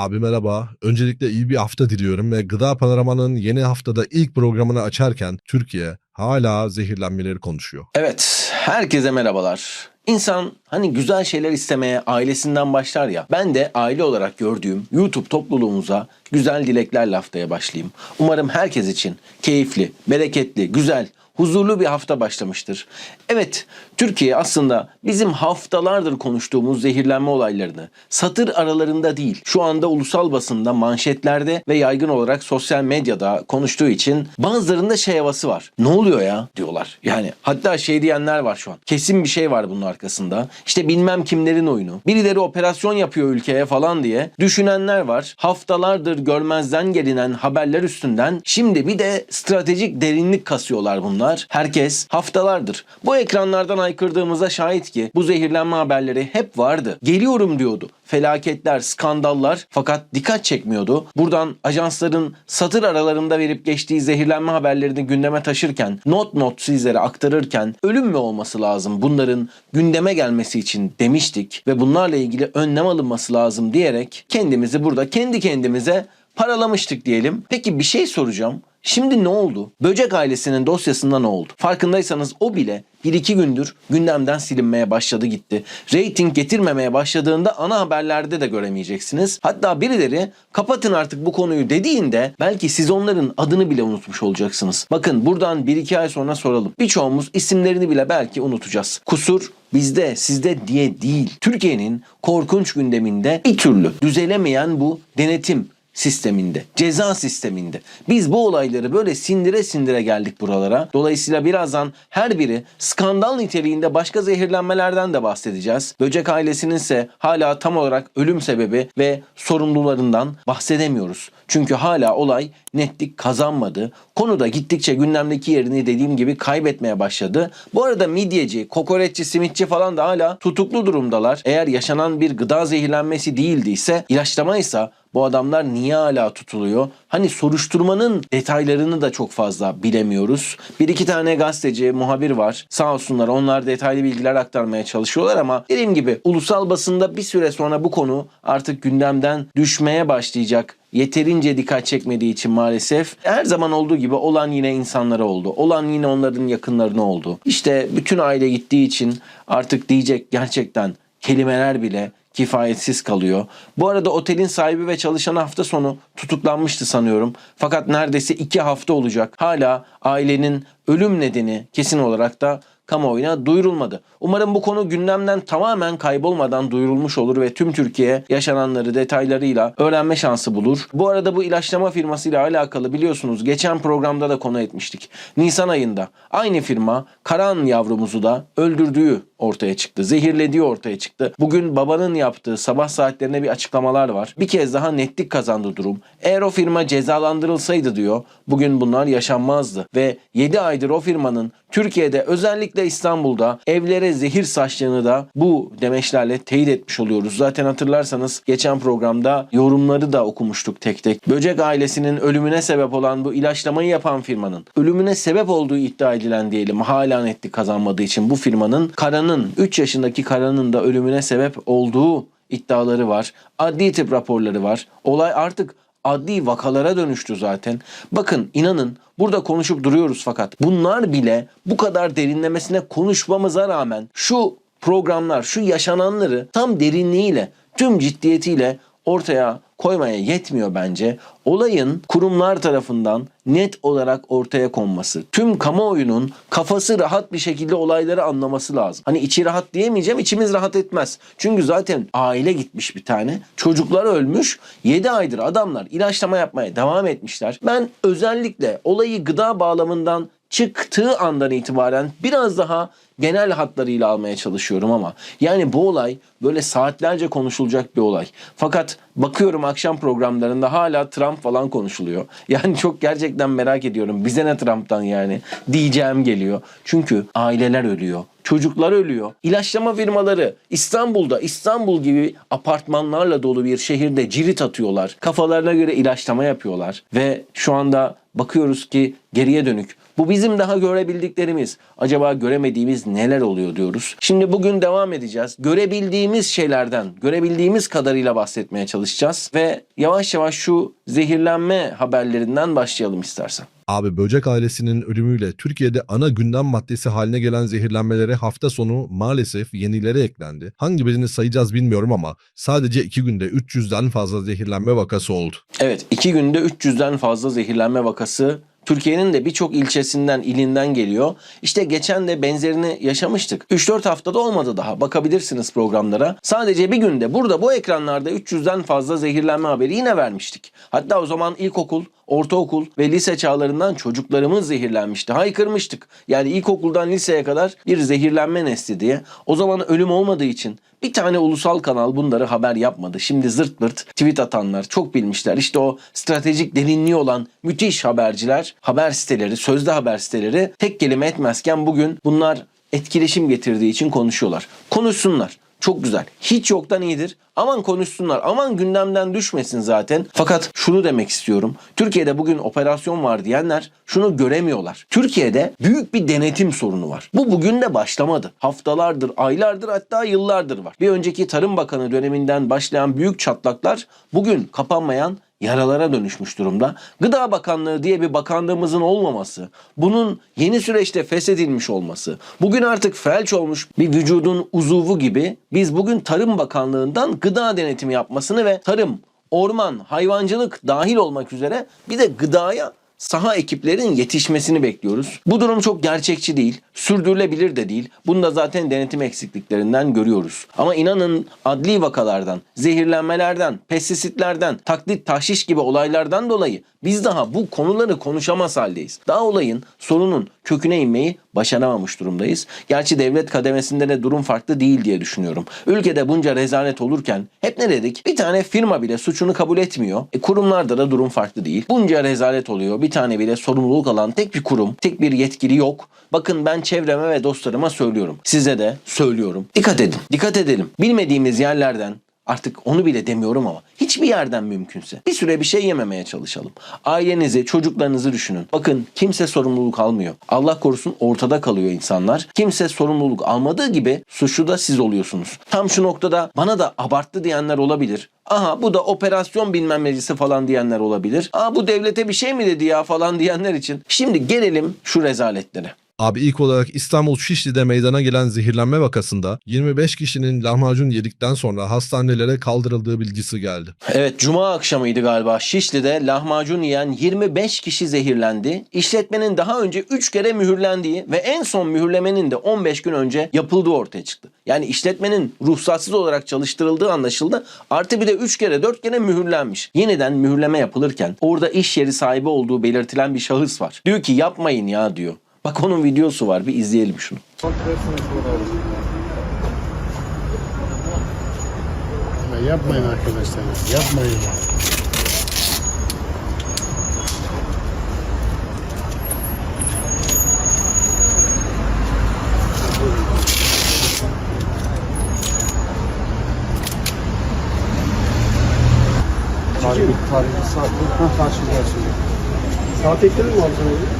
Abi merhaba. Öncelikle iyi bir hafta diliyorum ve Gıda Panorama'nın yeni haftada ilk programını açarken Türkiye hala zehirlenmeleri konuşuyor. Evet, herkese merhabalar. İnsan hani güzel şeyler istemeye ailesinden başlar ya. Ben de aile olarak gördüğüm YouTube topluluğumuza güzel dileklerle haftaya başlayayım. Umarım herkes için keyifli, bereketli, güzel, huzurlu bir hafta başlamıştır. Evet, Türkiye aslında bizim haftalardır konuştuğumuz zehirlenme olaylarını satır aralarında değil, şu anda ulusal basında, manşetlerde ve yaygın olarak sosyal medyada konuştuğu için bazılarında şey havası var. Ne oluyor ya diyorlar. Yani hatta şey diyenler var şu an. Kesin bir şey var bunun arkasında. İşte bilmem kimlerin oyunu. Birileri operasyon yapıyor ülkeye falan diye düşünenler var. Haftalardır görmezden gelinen haberler üstünden şimdi bir de stratejik derinlik kasıyorlar bunlar. Herkes haftalardır bu ekranlardan aykırdığımıza şahit ki bu zehirlenme haberleri hep vardı. Geliyorum diyordu. Felaketler, skandallar fakat dikkat çekmiyordu. Buradan ajansların satır aralarında verip geçtiği zehirlenme haberlerini gündeme taşırken, not not sizlere aktarırken ölüm mü olması lazım bunların gündeme gelmesi için demiştik ve bunlarla ilgili önlem alınması lazım diyerek kendimizi burada kendi kendimize paralamıştık diyelim. Peki bir şey soracağım. Şimdi ne oldu? Böcek ailesinin dosyasında ne oldu? Farkındaysanız o bile 1-2 gündür gündemden silinmeye başladı gitti. Rating getirmemeye başladığında ana haberlerde de göremeyeceksiniz. Hatta birileri kapatın artık bu konuyu dediğinde belki siz onların adını bile unutmuş olacaksınız. Bakın buradan 1-2 ay sonra soralım. Birçoğumuz isimlerini bile belki unutacağız. Kusur bizde sizde diye değil. Türkiye'nin korkunç gündeminde bir türlü düzelemeyen bu denetim sisteminde, ceza sisteminde. Biz bu olayları böyle sindire sindire geldik buralara. Dolayısıyla birazdan her biri skandal niteliğinde başka zehirlenmelerden de bahsedeceğiz. Böcek ailesinin ise hala tam olarak ölüm sebebi ve sorumlularından bahsedemiyoruz. Çünkü hala olay netlik kazanmadı. Konu da gittikçe gündemdeki yerini dediğim gibi kaybetmeye başladı. Bu arada midyeci, kokoreççi, simitçi falan da hala tutuklu durumdalar. Eğer yaşanan bir gıda zehirlenmesi değildiyse, ilaçlamaysa bu adamlar niye hala tutuluyor? Hani soruşturmanın detaylarını da çok fazla bilemiyoruz. Bir iki tane gazeteci, muhabir var. Sağ olsunlar onlar detaylı bilgiler aktarmaya çalışıyorlar ama dediğim gibi ulusal basında bir süre sonra bu konu artık gündemden düşmeye başlayacak yeterince dikkat çekmediği için maalesef her zaman olduğu gibi olan yine insanlara oldu. Olan yine onların yakınlarına oldu. İşte bütün aile gittiği için artık diyecek gerçekten kelimeler bile kifayetsiz kalıyor. Bu arada otelin sahibi ve çalışanı hafta sonu tutuklanmıştı sanıyorum. Fakat neredeyse iki hafta olacak. Hala ailenin ölüm nedeni kesin olarak da kamuoyuna duyurulmadı. Umarım bu konu gündemden tamamen kaybolmadan duyurulmuş olur ve tüm Türkiye yaşananları detaylarıyla öğrenme şansı bulur. Bu arada bu ilaçlama firmasıyla alakalı biliyorsunuz geçen programda da konu etmiştik. Nisan ayında aynı firma Karan yavrumuzu da öldürdüğü ortaya çıktı. Zehirlediği ortaya çıktı. Bugün babanın yaptığı sabah saatlerine bir açıklamalar var. Bir kez daha netlik kazandı durum. Eğer o firma cezalandırılsaydı diyor bugün bunlar yaşanmazdı. Ve 7 aydır o firmanın Türkiye'de özellikle İstanbul'da evlere zehir saçtığını da bu demeçlerle teyit etmiş oluyoruz. Zaten hatırlarsanız geçen programda yorumları da okumuştuk tek tek. Böcek ailesinin ölümüne sebep olan bu ilaçlamayı yapan firmanın ölümüne sebep olduğu iddia edilen diyelim hala netlik kazanmadığı için bu firmanın Kara'nın 3 yaşındaki Kara'nın da ölümüne sebep olduğu iddiaları var. Adli tıp raporları var. Olay artık adli vakalara dönüştü zaten. Bakın inanın burada konuşup duruyoruz fakat bunlar bile bu kadar derinlemesine konuşmamıza rağmen şu programlar, şu yaşananları tam derinliğiyle, tüm ciddiyetiyle ortaya koymaya yetmiyor bence. Olayın kurumlar tarafından net olarak ortaya konması. Tüm kamuoyunun kafası rahat bir şekilde olayları anlaması lazım. Hani içi rahat diyemeyeceğim, içimiz rahat etmez. Çünkü zaten aile gitmiş bir tane. Çocuklar ölmüş. 7 aydır adamlar ilaçlama yapmaya devam etmişler. Ben özellikle olayı gıda bağlamından çıktığı andan itibaren biraz daha genel hatlarıyla almaya çalışıyorum ama yani bu olay böyle saatlerce konuşulacak bir olay. Fakat bakıyorum akşam programlarında hala Trump falan konuşuluyor. Yani çok gerçekten merak ediyorum. Bize ne Trump'tan yani diyeceğim geliyor. Çünkü aileler ölüyor. Çocuklar ölüyor. İlaçlama firmaları İstanbul'da İstanbul gibi apartmanlarla dolu bir şehirde cirit atıyorlar. Kafalarına göre ilaçlama yapıyorlar. Ve şu anda bakıyoruz ki geriye dönük Bu bizim daha görebildiklerimiz. Acaba göremediğimiz neler oluyor diyoruz. Şimdi bugün devam edeceğiz. Görebildiğimiz şeylerden, görebildiğimiz kadarıyla bahsetmeye çalışacağız. Ve yavaş yavaş şu zehirlenme haberlerinden başlayalım istersen. Abi böcek ailesinin ölümüyle Türkiye'de ana gündem maddesi haline gelen zehirlenmelere hafta sonu maalesef yenileri eklendi. Hangi birini sayacağız bilmiyorum ama sadece iki günde 300'den fazla zehirlenme vakası oldu. Evet iki günde 300'den fazla zehirlenme vakası Türkiye'nin de birçok ilçesinden, ilinden geliyor. İşte geçen de benzerini yaşamıştık. 3-4 haftada olmadı daha. Bakabilirsiniz programlara. Sadece bir günde burada bu ekranlarda 300'den fazla zehirlenme haberi yine vermiştik. Hatta o zaman ilkokul, ortaokul ve lise çağlarından çocuklarımız zehirlenmişti. Haykırmıştık. Yani ilkokuldan liseye kadar bir zehirlenme nesli diye. O zaman ölüm olmadığı için bir tane ulusal kanal bunları haber yapmadı. Şimdi zırt pırt tweet atanlar çok bilmişler. İşte o stratejik derinliği olan müthiş haberciler, haber siteleri, sözde haber siteleri tek kelime etmezken bugün bunlar etkileşim getirdiği için konuşuyorlar. Konuşsunlar. Çok güzel. Hiç yoktan iyidir. Aman konuşsunlar. Aman gündemden düşmesin zaten. Fakat şunu demek istiyorum. Türkiye'de bugün operasyon var diyenler şunu göremiyorlar. Türkiye'de büyük bir denetim sorunu var. Bu bugün de başlamadı. Haftalardır, aylardır hatta yıllardır var. Bir önceki Tarım Bakanı döneminden başlayan büyük çatlaklar bugün kapanmayan yaralara dönüşmüş durumda. Gıda Bakanlığı diye bir bakanlığımızın olmaması, bunun yeni süreçte feshedilmiş olması, bugün artık felç olmuş bir vücudun uzuvu gibi biz bugün Tarım Bakanlığı'ndan gıda denetimi yapmasını ve tarım, orman, hayvancılık dahil olmak üzere bir de gıdaya saha ekiplerin yetişmesini bekliyoruz. Bu durum çok gerçekçi değil, sürdürülebilir de değil. Bunu da zaten denetim eksikliklerinden görüyoruz. Ama inanın adli vakalardan, zehirlenmelerden, pestisitlerden, taklit tahşiş gibi olaylardan dolayı biz daha bu konuları konuşamaz haldeyiz. Daha olayın, sorunun köküne inmeyi başaramamış durumdayız. Gerçi devlet kademesinde de durum farklı değil diye düşünüyorum. Ülkede bunca rezalet olurken hep ne dedik? Bir tane firma bile suçunu kabul etmiyor. E, kurumlarda da durum farklı değil. Bunca rezalet oluyor. Bir tane bile sorumluluk alan tek bir kurum, tek bir yetkili yok. Bakın ben çevreme ve dostlarıma söylüyorum. Size de söylüyorum. Dikkat edin. Dikkat edelim. Bilmediğimiz yerlerden Artık onu bile demiyorum ama hiçbir yerden mümkünse bir süre bir şey yememeye çalışalım. Ailenizi, çocuklarınızı düşünün. Bakın kimse sorumluluk almıyor. Allah korusun ortada kalıyor insanlar. Kimse sorumluluk almadığı gibi suçlu da siz oluyorsunuz. Tam şu noktada bana da abarttı diyenler olabilir. Aha bu da operasyon bilmem necisi falan diyenler olabilir. Aa bu devlete bir şey mi dedi ya falan diyenler için. Şimdi gelelim şu rezaletlere. Abi ilk olarak İstanbul Şişli'de meydana gelen zehirlenme vakasında 25 kişinin lahmacun yedikten sonra hastanelere kaldırıldığı bilgisi geldi. Evet cuma akşamıydı galiba Şişli'de lahmacun yiyen 25 kişi zehirlendi. İşletmenin daha önce 3 kere mühürlendiği ve en son mühürlemenin de 15 gün önce yapıldığı ortaya çıktı. Yani işletmenin ruhsatsız olarak çalıştırıldığı anlaşıldı. Artı bir de 3 kere 4 kere mühürlenmiş. Yeniden mühürleme yapılırken orada iş yeri sahibi olduğu belirtilen bir şahıs var. Diyor ki yapmayın ya diyor. Bak onun videosu var bir izleyelim şunu. Ya yapmayın arkadaşlar. Yapmayın. ya. Tarihi, tarihi saat. Ha, karşıda söylüyor. Saat ekledin mi abi sana?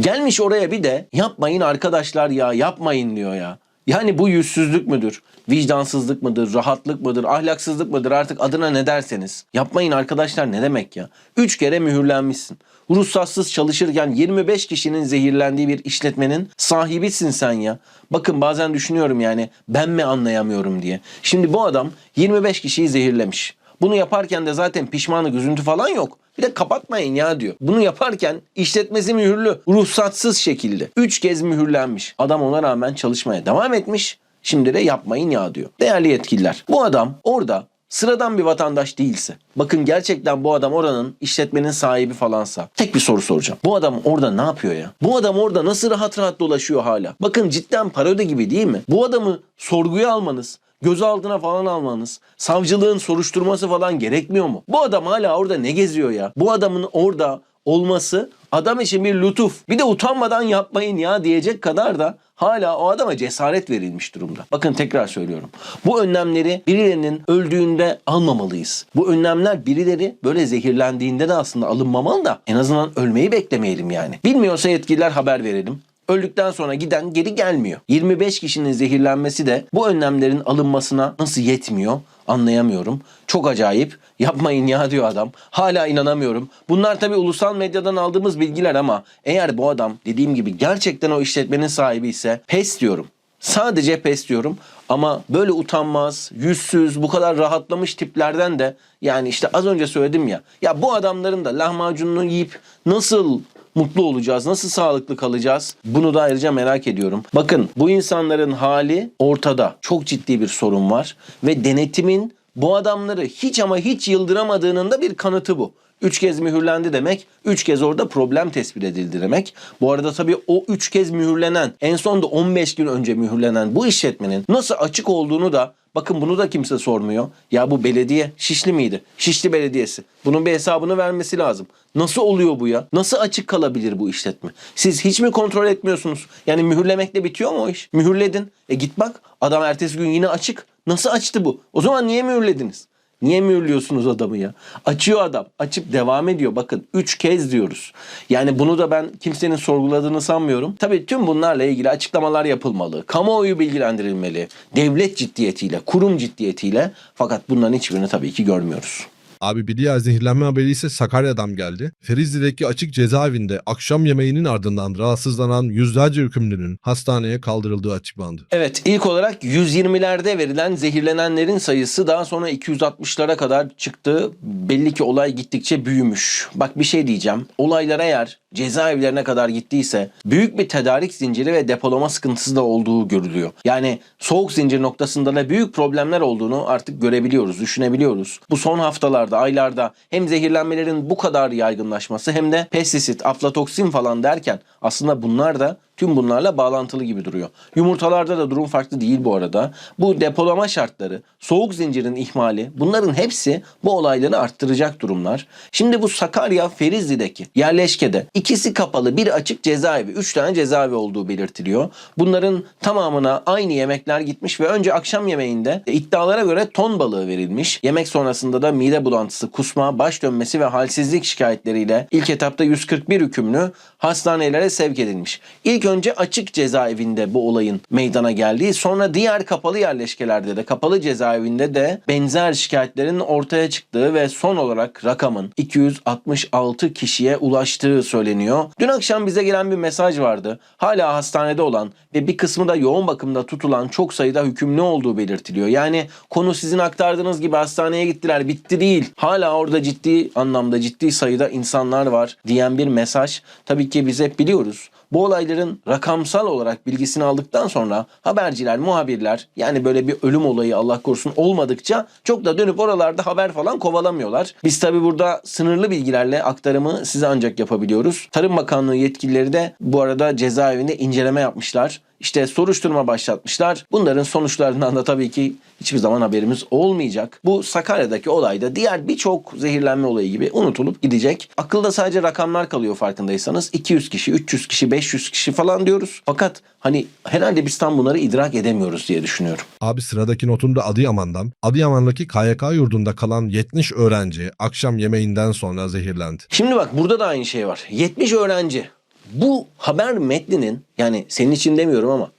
Gelmiş oraya bir de yapmayın arkadaşlar ya yapmayın diyor ya. Yani bu yüzsüzlük müdür? Vicdansızlık mıdır? Rahatlık mıdır? Ahlaksızlık mıdır? Artık adına ne derseniz. Yapmayın arkadaşlar ne demek ya? Üç kere mühürlenmişsin. Ruhsatsız çalışırken 25 kişinin zehirlendiği bir işletmenin sahibisin sen ya. Bakın bazen düşünüyorum yani ben mi anlayamıyorum diye. Şimdi bu adam 25 kişiyi zehirlemiş. Bunu yaparken de zaten pişmanlık, üzüntü falan yok. Bir de kapatmayın ya diyor. Bunu yaparken işletmesi mühürlü, ruhsatsız şekilde. Üç kez mühürlenmiş. Adam ona rağmen çalışmaya devam etmiş. Şimdi de yapmayın ya diyor. Değerli yetkililer. Bu adam orada sıradan bir vatandaş değilse, bakın gerçekten bu adam oranın işletmenin sahibi falansa, tek bir soru soracağım. Bu adam orada ne yapıyor ya? Bu adam orada nasıl rahat rahat dolaşıyor hala? Bakın cidden parodi gibi değil mi? Bu adamı sorguya almanız, gözaltına falan almanız, savcılığın soruşturması falan gerekmiyor mu? Bu adam hala orada ne geziyor ya? Bu adamın orada olması adam için bir lütuf. Bir de utanmadan yapmayın ya diyecek kadar da hala o adama cesaret verilmiş durumda. Bakın tekrar söylüyorum. Bu önlemleri birilerinin öldüğünde almamalıyız. Bu önlemler birileri böyle zehirlendiğinde de aslında alınmamalı da en azından ölmeyi beklemeyelim yani. Bilmiyorsa yetkililer haber verelim. Öldükten sonra giden geri gelmiyor. 25 kişinin zehirlenmesi de bu önlemlerin alınmasına nasıl yetmiyor anlayamıyorum. Çok acayip. Yapmayın ya diyor adam. Hala inanamıyorum. Bunlar tabii ulusal medyadan aldığımız bilgiler ama eğer bu adam dediğim gibi gerçekten o işletmenin sahibi ise pes diyorum. Sadece pes diyorum ama böyle utanmaz, yüzsüz, bu kadar rahatlamış tiplerden de yani işte az önce söyledim ya. Ya bu adamların da lahmacununu yiyip nasıl mutlu olacağız? Nasıl sağlıklı kalacağız? Bunu da ayrıca merak ediyorum. Bakın bu insanların hali ortada. Çok ciddi bir sorun var ve denetimin bu adamları hiç ama hiç yıldıramadığının da bir kanıtı bu. Üç kez mühürlendi demek, üç kez orada problem tespit edildi demek. Bu arada tabii o üç kez mühürlenen, en son da 15 gün önce mühürlenen bu işletmenin nasıl açık olduğunu da bakın bunu da kimse sormuyor. Ya bu belediye Şişli miydi? Şişli Belediyesi. Bunun bir hesabını vermesi lazım. Nasıl oluyor bu ya? Nasıl açık kalabilir bu işletme? Siz hiç mi kontrol etmiyorsunuz? Yani mühürlemekle bitiyor mu o iş? Mühürledin. E git bak adam ertesi gün yine açık. Nasıl açtı bu? O zaman niye mühürlediniz? Niye mühürlüyorsunuz adamı ya? Açıyor adam. Açıp devam ediyor. Bakın 3 kez diyoruz. Yani bunu da ben kimsenin sorguladığını sanmıyorum. Tabii tüm bunlarla ilgili açıklamalar yapılmalı. Kamuoyu bilgilendirilmeli. Devlet ciddiyetiyle, kurum ciddiyetiyle. Fakat bunların hiçbirini tabii ki görmüyoruz. Abi bir diğer zehirlenme haberi ise Sakarya'dan geldi. Ferizli'deki açık cezaevinde akşam yemeğinin ardından rahatsızlanan yüzlerce hükümlünün hastaneye kaldırıldığı açıklandı. Evet ilk olarak 120'lerde verilen zehirlenenlerin sayısı daha sonra 260'lara kadar çıktı. Belli ki olay gittikçe büyümüş. Bak bir şey diyeceğim. Olaylar eğer cezaevlerine kadar gittiyse büyük bir tedarik zinciri ve depolama sıkıntısı da olduğu görülüyor. Yani soğuk zincir noktasında da büyük problemler olduğunu artık görebiliyoruz, düşünebiliyoruz. Bu son haftalarda, aylarda hem zehirlenmelerin bu kadar yaygınlaşması hem de pestisit, aflatoksin falan derken aslında bunlar da tüm bunlarla bağlantılı gibi duruyor. Yumurtalarda da durum farklı değil bu arada. Bu depolama şartları, soğuk zincirin ihmali bunların hepsi bu olayları arttıracak durumlar. Şimdi bu Sakarya Ferizli'deki yerleşkede ikisi kapalı bir açık cezaevi, üç tane cezaevi olduğu belirtiliyor. Bunların tamamına aynı yemekler gitmiş ve önce akşam yemeğinde iddialara göre ton balığı verilmiş. Yemek sonrasında da mide bulantısı, kusma, baş dönmesi ve halsizlik şikayetleriyle ilk etapta 141 hükümlü hastanelere sevk edilmiş. İlk önce açık cezaevinde bu olayın meydana geldiği, sonra diğer kapalı yerleşkelerde de kapalı cezaevinde de benzer şikayetlerin ortaya çıktığı ve son olarak rakamın 266 kişiye ulaştığı söyleniyor. Dün akşam bize gelen bir mesaj vardı. Hala hastanede olan ve bir kısmı da yoğun bakımda tutulan çok sayıda hükümlü olduğu belirtiliyor. Yani konu sizin aktardığınız gibi hastaneye gittiler bitti değil. Hala orada ciddi anlamda ciddi sayıda insanlar var diyen bir mesaj. Tabii ki biz hep biliyoruz. Bu olayların rakamsal olarak bilgisini aldıktan sonra haberciler, muhabirler yani böyle bir ölüm olayı Allah korusun olmadıkça çok da dönüp oralarda haber falan kovalamıyorlar. Biz tabi burada sınırlı bilgilerle aktarımı size ancak yapabiliyoruz. Tarım Bakanlığı yetkilileri de bu arada cezaevinde inceleme yapmışlar. İşte soruşturma başlatmışlar. Bunların sonuçlarından da tabii ki hiçbir zaman haberimiz olmayacak. Bu Sakarya'daki olayda diğer birçok zehirlenme olayı gibi unutulup gidecek. Akılda sadece rakamlar kalıyor farkındaysanız. 200 kişi, 300 kişi, 500 kişi falan diyoruz. Fakat hani herhalde biz tam bunları idrak edemiyoruz diye düşünüyorum. Abi sıradaki notum da Adıyaman'dan. Adıyaman'daki KYK yurdunda kalan 70 öğrenci akşam yemeğinden sonra zehirlendi. Şimdi bak burada da aynı şey var. 70 öğrenci. Bu haber metninin yani senin için demiyorum ama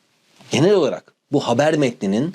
genel olarak bu haber metninin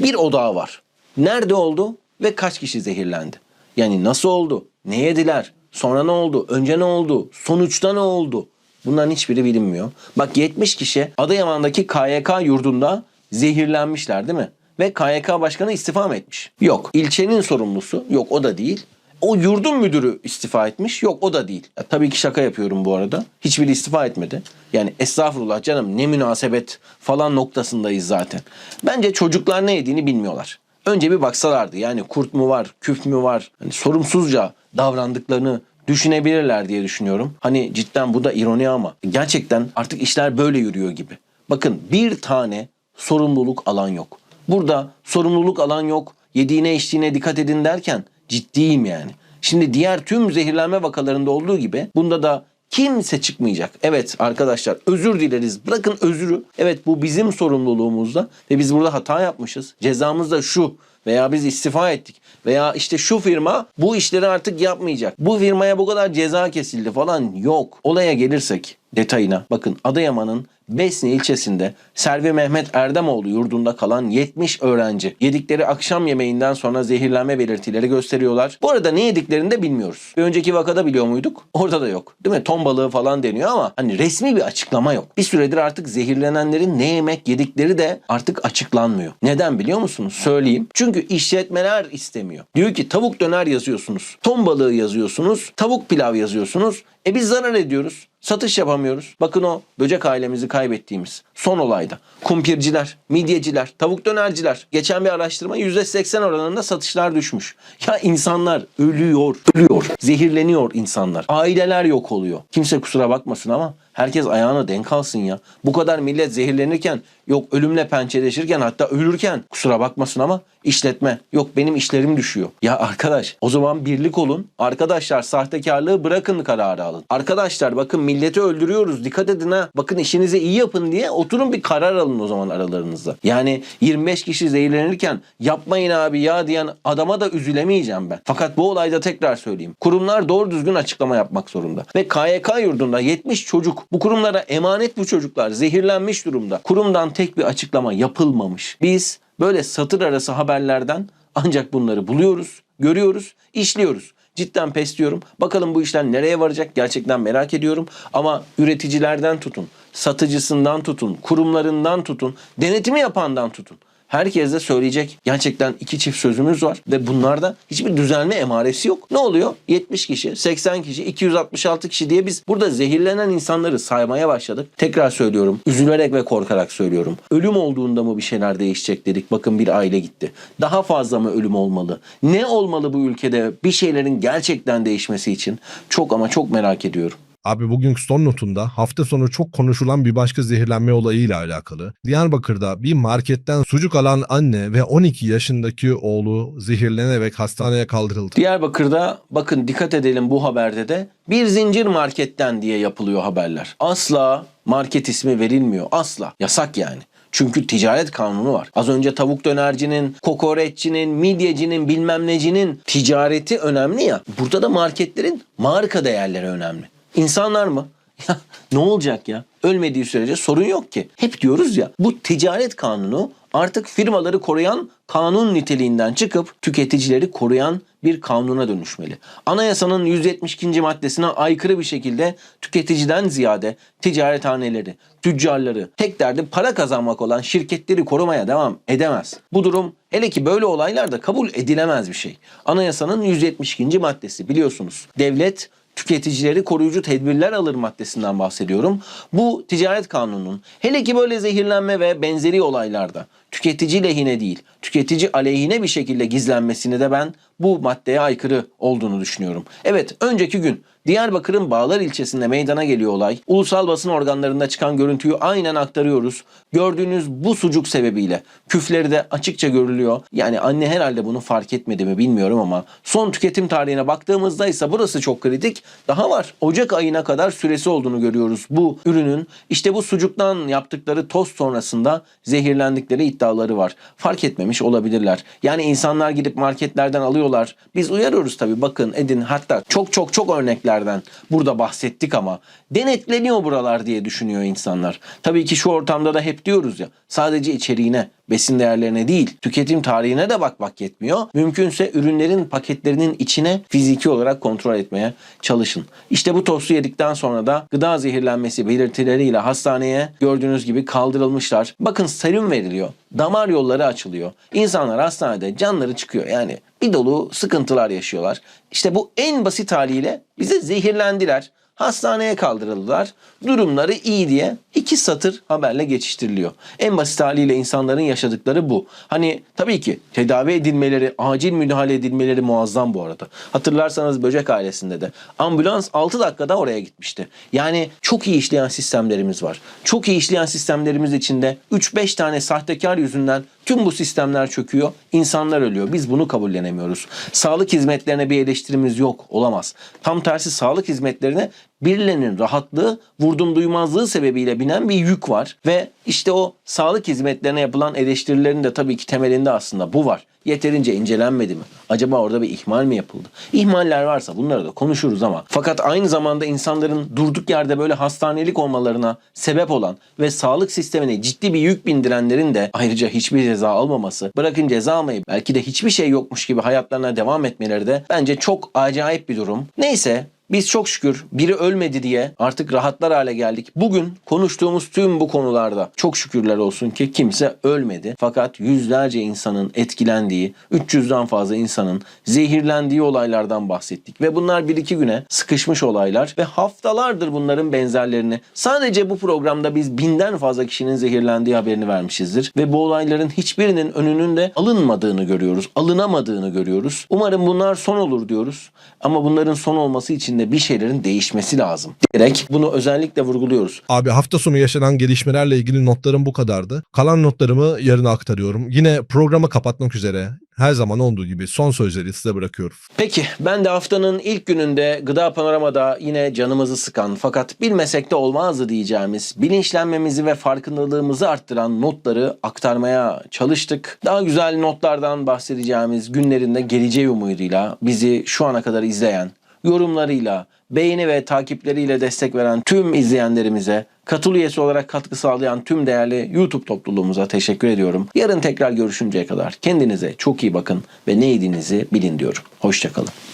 bir odağı var. Nerede oldu ve kaç kişi zehirlendi? Yani nasıl oldu? Ne yediler? Sonra ne oldu? Önce ne oldu? Sonuçta ne oldu? Bunların hiçbiri bilinmiyor. Bak 70 kişi Adıyaman'daki KYK yurdunda zehirlenmişler değil mi? Ve KYK başkanı istifa etmiş? Yok. İlçenin sorumlusu? Yok o da değil. O yurdun müdürü istifa etmiş. Yok o da değil. Ya, tabii ki şaka yapıyorum bu arada. Hiçbiri istifa etmedi. Yani estağfurullah canım ne münasebet falan noktasındayız zaten. Bence çocuklar ne yediğini bilmiyorlar. Önce bir baksalardı. Yani kurt mu var, küf mü var? Hani sorumsuzca davrandıklarını düşünebilirler diye düşünüyorum. Hani cidden bu da ironi ama gerçekten artık işler böyle yürüyor gibi. Bakın bir tane sorumluluk alan yok. Burada sorumluluk alan yok. Yediğine içtiğine dikkat edin derken ciddiyim yani. Şimdi diğer tüm zehirlenme vakalarında olduğu gibi bunda da kimse çıkmayacak. Evet arkadaşlar özür dileriz. Bırakın özürü. Evet bu bizim sorumluluğumuzda ve biz burada hata yapmışız. Cezamız da şu veya biz istifa ettik veya işte şu firma bu işleri artık yapmayacak. Bu firmaya bu kadar ceza kesildi falan yok. Olaya gelirsek detayına bakın Adıyaman'ın Besni ilçesinde Servi Mehmet Erdemoğlu yurdunda kalan 70 öğrenci yedikleri akşam yemeğinden sonra zehirlenme belirtileri gösteriyorlar. Bu arada ne yediklerini de bilmiyoruz. Bir önceki vakada biliyor muyduk? Orada da yok. Değil mi? Ton balığı falan deniyor ama hani resmi bir açıklama yok. Bir süredir artık zehirlenenlerin ne yemek yedikleri de artık açıklanmıyor. Neden biliyor musunuz? Söyleyeyim. Çünkü işletmeler istemiyor. Diyor ki tavuk döner yazıyorsunuz. Ton balığı yazıyorsunuz. Tavuk pilav yazıyorsunuz. E biz zarar ediyoruz. Satış yapamıyoruz. Bakın o böcek ailemizi kaybettiğimiz son olayda. Kumpirciler, midyeciler, tavuk dönerciler. Geçen bir araştırma %80 oranında satışlar düşmüş. Ya insanlar ölüyor, ölüyor. Zehirleniyor insanlar. Aileler yok oluyor. Kimse kusura bakmasın ama herkes ayağına denk alsın ya. Bu kadar millet zehirlenirken yok ölümle pençeleşirken hatta ölürken kusura bakmasın ama işletme yok benim işlerim düşüyor. Ya arkadaş o zaman birlik olun. Arkadaşlar sahtekarlığı bırakın kararı alın. Arkadaşlar bakın milleti öldürüyoruz dikkat edin ha. Bakın işinizi iyi yapın diye oturun bir karar alın o zaman aralarınızda. Yani 25 kişi zehirlenirken yapmayın abi ya diyen adama da üzülemeyeceğim ben. Fakat bu olayda tekrar söyleyeyim. Kurumlar doğru düzgün açıklama yapmak zorunda. Ve KYK yurdunda 70 çocuk bu kurumlara emanet bu çocuklar zehirlenmiş durumda. Kurumdan tek bir açıklama yapılmamış. Biz böyle satır arası haberlerden ancak bunları buluyoruz, görüyoruz, işliyoruz. Cidden pes diyorum. Bakalım bu işler nereye varacak gerçekten merak ediyorum. Ama üreticilerden tutun, satıcısından tutun, kurumlarından tutun, denetimi yapandan tutun. Herkes de söyleyecek gerçekten iki çift sözümüz var ve bunlarda hiçbir düzelme emaresi yok. Ne oluyor? 70 kişi, 80 kişi, 266 kişi diye biz burada zehirlenen insanları saymaya başladık. Tekrar söylüyorum. Üzülerek ve korkarak söylüyorum. Ölüm olduğunda mı bir şeyler değişecek dedik. Bakın bir aile gitti. Daha fazla mı ölüm olmalı? Ne olmalı bu ülkede bir şeylerin gerçekten değişmesi için? Çok ama çok merak ediyorum. Abi bugünkü son notunda hafta sonu çok konuşulan bir başka zehirlenme olayıyla alakalı. Diyarbakır'da bir marketten sucuk alan anne ve 12 yaşındaki oğlu zehirlenerek hastaneye kaldırıldı. Diyarbakır'da bakın dikkat edelim bu haberde de bir zincir marketten diye yapılıyor haberler. Asla market ismi verilmiyor. Asla. Yasak yani. Çünkü ticaret kanunu var. Az önce tavuk dönercinin, kokoreççinin, midyecinin, bilmem necinin ticareti önemli ya. Burada da marketlerin marka değerleri önemli. İnsanlar mı? Ya ne olacak ya? Ölmediği sürece sorun yok ki. Hep diyoruz ya bu ticaret kanunu artık firmaları koruyan kanun niteliğinden çıkıp tüketicileri koruyan bir kanuna dönüşmeli. Anayasanın 172. maddesine aykırı bir şekilde tüketiciden ziyade ticarethaneleri, tüccarları, tek derdi para kazanmak olan şirketleri korumaya devam edemez. Bu durum hele ki böyle olaylarda kabul edilemez bir şey. Anayasanın 172. maddesi biliyorsunuz. Devlet tüketicileri koruyucu tedbirler alır maddesinden bahsediyorum. Bu ticaret kanununun hele ki böyle zehirlenme ve benzeri olaylarda tüketici lehine değil, tüketici aleyhine bir şekilde gizlenmesini de ben bu maddeye aykırı olduğunu düşünüyorum. Evet, önceki gün Diyarbakır'ın Bağlar ilçesinde meydana geliyor olay. Ulusal basın organlarında çıkan görüntüyü aynen aktarıyoruz. Gördüğünüz bu sucuk sebebiyle küfleri de açıkça görülüyor. Yani anne herhalde bunu fark etmedi mi bilmiyorum ama son tüketim tarihine baktığımızda ise burası çok kritik. Daha var. Ocak ayına kadar süresi olduğunu görüyoruz bu ürünün. İşte bu sucuktan yaptıkları tost sonrasında zehirlendikleri iddiaları var. Fark etmemiş olabilirler. Yani insanlar gidip marketlerden alıyorlar. Biz uyarıyoruz tabii bakın edin hatta çok çok çok örneklerden burada bahsettik ama denetleniyor buralar diye düşünüyor insanlar. Tabii ki şu ortamda da hep diyoruz ya sadece içeriğine besin değerlerine değil tüketim tarihine de bakmak yetmiyor. Mümkünse ürünlerin paketlerinin içine fiziki olarak kontrol etmeye çalışın. İşte bu tostu yedikten sonra da gıda zehirlenmesi belirtileriyle hastaneye gördüğünüz gibi kaldırılmışlar. Bakın serum veriliyor. Damar yolları açılıyor. İnsanlar hastanede canları çıkıyor. Yani bir dolu sıkıntılar yaşıyorlar. İşte bu en basit haliyle bize zehirlendiler. Hastaneye kaldırıldılar. Durumları iyi diye iki satır haberle geçiştiriliyor. En basit haliyle insanların yaşadıkları bu. Hani tabii ki tedavi edilmeleri, acil müdahale edilmeleri muazzam bu arada. Hatırlarsanız böcek ailesinde de ambulans 6 dakikada oraya gitmişti. Yani çok iyi işleyen sistemlerimiz var. Çok iyi işleyen sistemlerimiz içinde 3-5 tane sahtekar yüzünden Tüm bu sistemler çöküyor, insanlar ölüyor. Biz bunu kabullenemiyoruz. Sağlık hizmetlerine bir eleştirimiz yok, olamaz. Tam tersi sağlık hizmetlerine birilerinin rahatlığı, vurdum duymazlığı sebebiyle binen bir yük var. Ve işte o sağlık hizmetlerine yapılan eleştirilerin de tabii ki temelinde aslında bu var. Yeterince incelenmedi mi? Acaba orada bir ihmal mi yapıldı? İhmaller varsa bunları da konuşuruz ama fakat aynı zamanda insanların durduk yerde böyle hastanelik olmalarına sebep olan ve sağlık sistemine ciddi bir yük bindirenlerin de ayrıca hiçbir ceza almaması, bırakın ceza almayı belki de hiçbir şey yokmuş gibi hayatlarına devam etmeleri de bence çok acayip bir durum. Neyse biz çok şükür biri ölmedi diye artık rahatlar hale geldik. Bugün konuştuğumuz tüm bu konularda çok şükürler olsun ki kimse ölmedi. Fakat yüzlerce insanın etkilendiği, 300'den fazla insanın zehirlendiği olaylardan bahsettik. Ve bunlar bir iki güne sıkışmış olaylar ve haftalardır bunların benzerlerini sadece bu programda biz binden fazla kişinin zehirlendiği haberini vermişizdir. Ve bu olayların hiçbirinin önünün de alınmadığını görüyoruz, alınamadığını görüyoruz. Umarım bunlar son olur diyoruz. Ama bunların son olması için de bir şeylerin değişmesi lazım diyerek bunu özellikle vurguluyoruz. Abi hafta sonu yaşanan gelişmelerle ilgili notlarım bu kadardı. Kalan notlarımı yarına aktarıyorum. Yine programı kapatmak üzere her zaman olduğu gibi son sözleri size bırakıyorum. Peki ben de haftanın ilk gününde Gıda Panorama'da yine canımızı sıkan fakat bilmesek de olmazdı diyeceğimiz bilinçlenmemizi ve farkındalığımızı arttıran notları aktarmaya çalıştık. Daha güzel notlardan bahsedeceğimiz günlerinde geleceği umuduyla bizi şu ana kadar izleyen, yorumlarıyla, beğeni ve takipleriyle destek veren tüm izleyenlerimize, katıl üyesi olarak katkı sağlayan tüm değerli YouTube topluluğumuza teşekkür ediyorum. Yarın tekrar görüşünceye kadar kendinize çok iyi bakın ve ne yediğinizi bilin diyorum. Hoşçakalın.